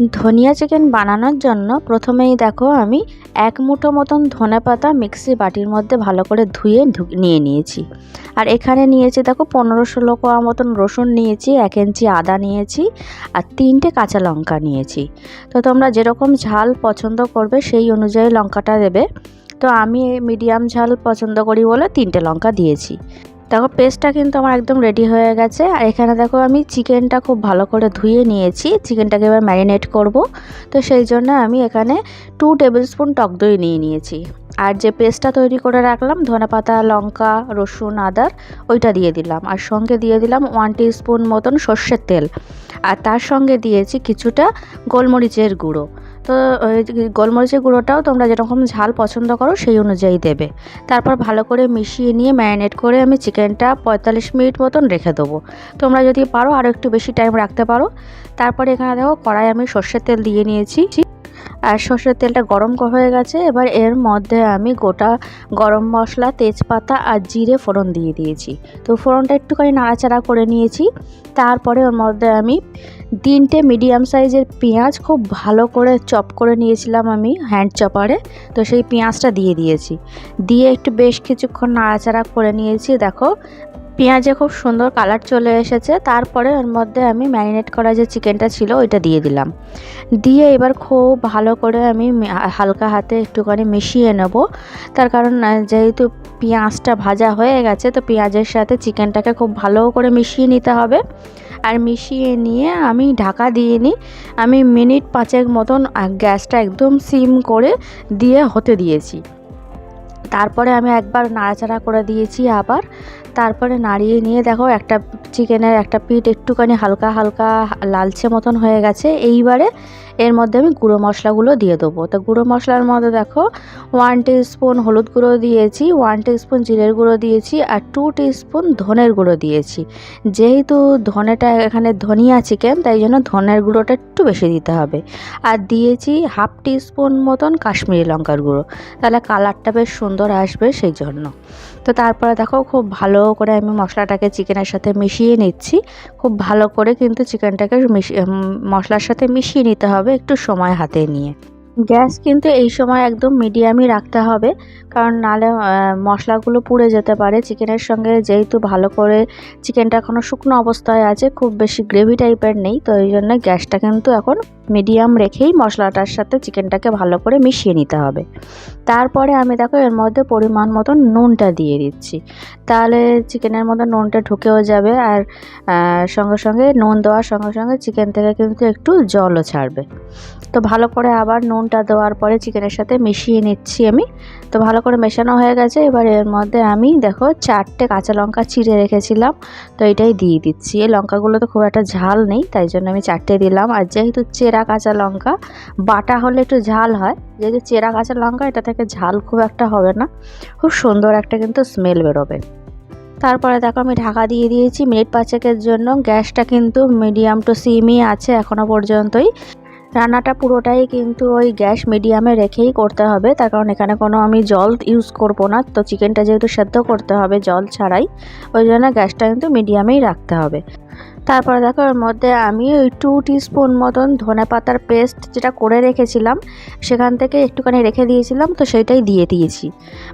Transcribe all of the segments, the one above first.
ধনিয়া চিকেন বানানোর জন্য প্রথমেই দেখো আমি এক মুঠো মতন ধনে পাতা মিক্সি বাটির মধ্যে ভালো করে ধুয়ে নিয়ে নিয়েছি। আর এখানে নিয়েছি দেখো পনেরো ষোলো কোয়া মতন রসুন নিয়েছি, এক ইঞ্চি আদা নিয়েছি আর তিনটে কাঁচা লঙ্কা নিয়েছি। তো তোমরা যেরকম ঝাল পছন্দ করবে সেই অনুযায়ী লঙ্কাটা দেবে। তো আমি মিডিয়াম ঝাল পছন্দ করি বলে তিনটে লঙ্কা দিয়েছি। দেখো পেস্টটা কিন্তু আমার একদম রেডি হয়ে গেছে। আর এখানে দেখো, আমি চিকেনটা খুব ভালো করে ধুয়ে নিয়েছি। চিকেনটাকে এবার ম্যারিনেট করব। তো সেই জন্য আমি এখানে টু টেবিল স্পুন টক দই নিয়ে নিয়েছি। আর যে পেস্টটা তৈরি করে রাখলাম, ধনে পাতা, লঙ্কা, রসুন, আদার, ওইটা দিয়ে দিলাম। আর সঙ্গে দিয়ে দিলাম ওয়ান স্পুন মতন সর্ষের তেল। আর তার সঙ্গে দিয়েছি কিছুটা গোলমরিচের গুঁড়ো। তো, ওই গোলমরিচের গুঁড়োটাও তোমরা যেরকম ঝাল পছন্দ করো সেই অনুযায়ী দেবে। তারপর ভালো করে মিশিয়ে নিয়ে ম্যারিনেট করে আমি চিকেনটা পঁয়তাল্লিশ মিনিট মতন রেখে দেবো। তোমরা যদি পারো আরও একটু বেশি টাইম রাখতে পারো। তারপরে এখানে দেখো কড়াই আমি সর্ষের তেল দিয়ে নিয়েছি। আর সর্ষের তেলটা গরম হয়ে গেছে। এবার এর মধ্যে আমি গোটা গরম মশলা, তেজপাতা আর জিরে ফোড়ন দিয়ে দিয়েছি। তো ফোড়নটা একটুখানি নাড়াচাড়া করে নিয়েছি। তারপরে ওর মধ্যে আমি তিনটে মিডিয়াম সাইজের পেঁয়াজ খুব ভালো করে চপ করে নিয়েছিলাম আমি হ্যান্ড চপারে তো সেই পেঁয়াজটা দিয়ে দিয়েছি। দিয়ে একটু বেশ কিছুক্ষণ নাড়াচাড়া করে নিয়েছি। দেখো, পেঁয়াজে খুব সুন্দর কালার চলে এসেছে। তারপরে ওর মধ্যে আমি ম্যারিনেট করা যে চিকেনটা ছিল, ওইটা দিয়ে দিলাম। দিয়ে এবার খুব ভালো করে আমি হালকা হাতে একটুখানি মিশিয়ে নেব। তার কারণ যেহেতু পেঁয়াজটা ভাজা হয়ে গেছে, তো পেঁয়াজের সাথে চিকেনটাকে খুব ভালো করে মিশিয়ে নিতে হবে। আর মিশিয়ে নিয়ে আমি ঢাকা দিয়ে নিই। আমি মিনিট পাঁচেক মতন গ্যাসটা একদম সিম করে দিয়ে হতে দিয়েছি। তারপরে আমি একবার নাড়াচাড়া করে দিয়েছি আবার। তারপরে নাড়িয়ে নিয়ে দেখো একটা চিকেনের একটা পিঠ একটুখানি হালকা হালকা লালচে মতন হয়ে গেছে। এইবারে এর মধ্যে আমি গুঁড়ো মশলাগুলো দিয়ে দেবো। তো গুঁড়ো মশলার মধ্যে দেখো ওয়ান স্পুন হলুদ গুঁড়ো দিয়েছি ওয়ান স্পুন জিরের গুঁড়ো দিয়েছি আর টু স্পুন ধনের গুঁড়ো দিয়েছি। যেহেতু ধনেটা এখানে ধনিয়া চিকেন তাই জন্য ধনের গুঁড়োটা একটু বেশি দিতে হবে। আর দিয়েছি হাফ স্পুন মতন কাশ্মীরি লঙ্কার গুঁড়ো। তাহলে কালারটা বেশ সুন্দর আসবে সেই জন্য। তো তারপরে দেখো খুব ভালো করে আমি মশলাটাকে চিকেনের সাথে মিশিয়ে নিচ্ছি। খুব ভালো করে কিন্তু চিকেনটাকে মশলার সাথে মিশিয়ে নিতে হবে একটু সময় হাতে নিয়ে। গ্যাস কিন্তু এই সময় একদম মিডিয়ামই রাখতে হবে। কারণ নালে মশলাগুলো পুড়ে যেতে পারে। চিকেনের সঙ্গে যেহেতু ভালো করে চিকেনটা এখনও শুকনো অবস্থায় আছে, খুব বেশি গ্রেভি টাইপের নেই। তো এই জন্য গ্যাসটা কিন্তু এখন মিডিয়াম রেখেই মশলাটার সাথে চিকেনটাকে ভালো করে মিশিয়ে নিতে হবে। তারপরে আমি দেখো এর মধ্যে পরিমাণ মতন নুনটা দিয়ে দিচ্ছি। তাহলে চিকেনের মধ্যে নুনটা ঢুকেও যাবে আর সঙ্গে সঙ্গে নুন দেওয়ার সঙ্গে সঙ্গে চিকেন থেকে কিন্তু একটু জলও ছাড়বে। তো ভালো করে আবার নুনটা দেওয়ার পরে চিকেনের সাথে মিশিয়ে নিচ্ছি আমি। তো ভালো করে মেশানো হয়ে গেছে। এবার এর মধ্যে আমি দেখো চারটে কাঁচা লঙ্কা চিড়ে রেখেছিলাম। তো এটাই দিয়ে দিচ্ছি। এই লঙ্কাগুলো তো খুব একটা ঝাল নেই, তাই জন্য আমি চারটে দিলাম। আর যেহেতু চেরা কাঁচা লঙ্কা, বাটা হলে একটু ঝাল হয়। যেহেতু চেরা কাঁচা লঙ্কা, এটা থেকে ঝাল খুব একটা হবে না। খুব সুন্দর একটা কিন্তু স্মেল বেরোবে। তারপরে দেখো আমি ঢাকা দিয়ে দিয়েছি মিনিট পাঁচেকের জন্য। গ্যাসটা কিন্তু মিডিয়াম টু সিমই আছে এখনও পর্যন্তই। রান্নাটা পুরোটাই কিন্তু ওই গ্যাস মিডিয়ামে রেখেই করতে হবে। তার কারণ এখানে কোনো আমি জল ইউজ করব না। তো চিকেনটা যেহেতু সেদ্ধ করতে হবে জল ছাড়াই, ওই জন্য গ্যাসটা কিন্তু মিডিয়ামেই রাখতে হবে। তারপরে দেখো, এর মধ্যে আমি ওই টু স্পুন মতন ধনে পাতার পেস্ট যেটা করে রেখেছিলাম, সেখান থেকে একটুখানি রেখে দিয়েছিলাম, তো সেইটাই দিয়ে দিয়েছি।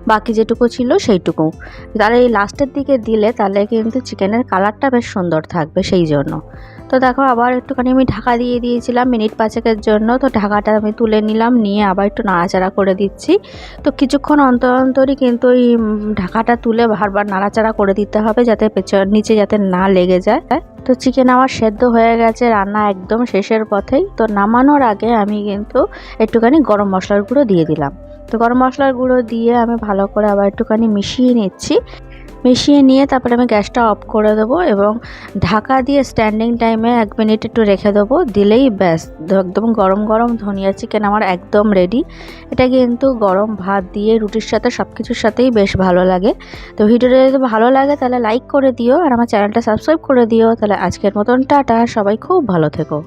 বাকি যেটুকু ছিল সেইটুকু। তাহলে এই লাস্টের দিকে দিলে তাহলে কিন্তু চিকেনের কালারটা বেশ সুন্দর থাকবে সেই জন্য। তো দেখো, আবার একটুখানি আমি ঢাকা দিয়ে দিয়েছিলাম মিনিট পাঁচেকের জন্য। তো ঢাকাটা আমি তুলে নিলাম, নিয়ে আবার একটু নাড়াচাড়া করে দিচ্ছি। তো কিছুক্ষণ অন্তর অন্তরই কিন্তু ওই ঢাকাটা তুলে বারবার নাড়াচাড়া করে দিতে হবে যাতে পেছন, নিচে যাতে না লেগে যায়। তো চিকেন আমার সেদ্ধ হয়ে গেছে, রান্না একদম শেষের পথেই। তো নামানোর আগে আমি কিন্তু একটুখানি গরম মশলার গুঁড়ো দিয়ে দিলাম। তো গরম মশলার গুঁড়ো দিয়ে আমি ভালো করে আবার একটুখানি মিশিয়ে নিচ্ছি। মিশিয়ে নিয়ে তারপরে আমি গ্যাসটা অফ করে দেবো এবং ঢাকা দিয়ে স্ট্যান্ডিং টাইমে এক মিনিট একটু রেখে দেবো। দিলেই ব্যাস, একদম গরম গরম ধনিয়া চিকেন আমার একদম রেডি এটা কিন্তু গরম ভাত দিয়ে রুটির সাথে সব কিছুর সাথেই বেশ ভালো লাগে। তো ভিডিওটা যদি ভালো লাগে তাহলে লাইক করে দিও আর আমার চ্যানেলটা সাবস্ক্রাইব করে দিও। তাহলে আজকের মতন টাটা, সবাই খুব ভালো থেকো।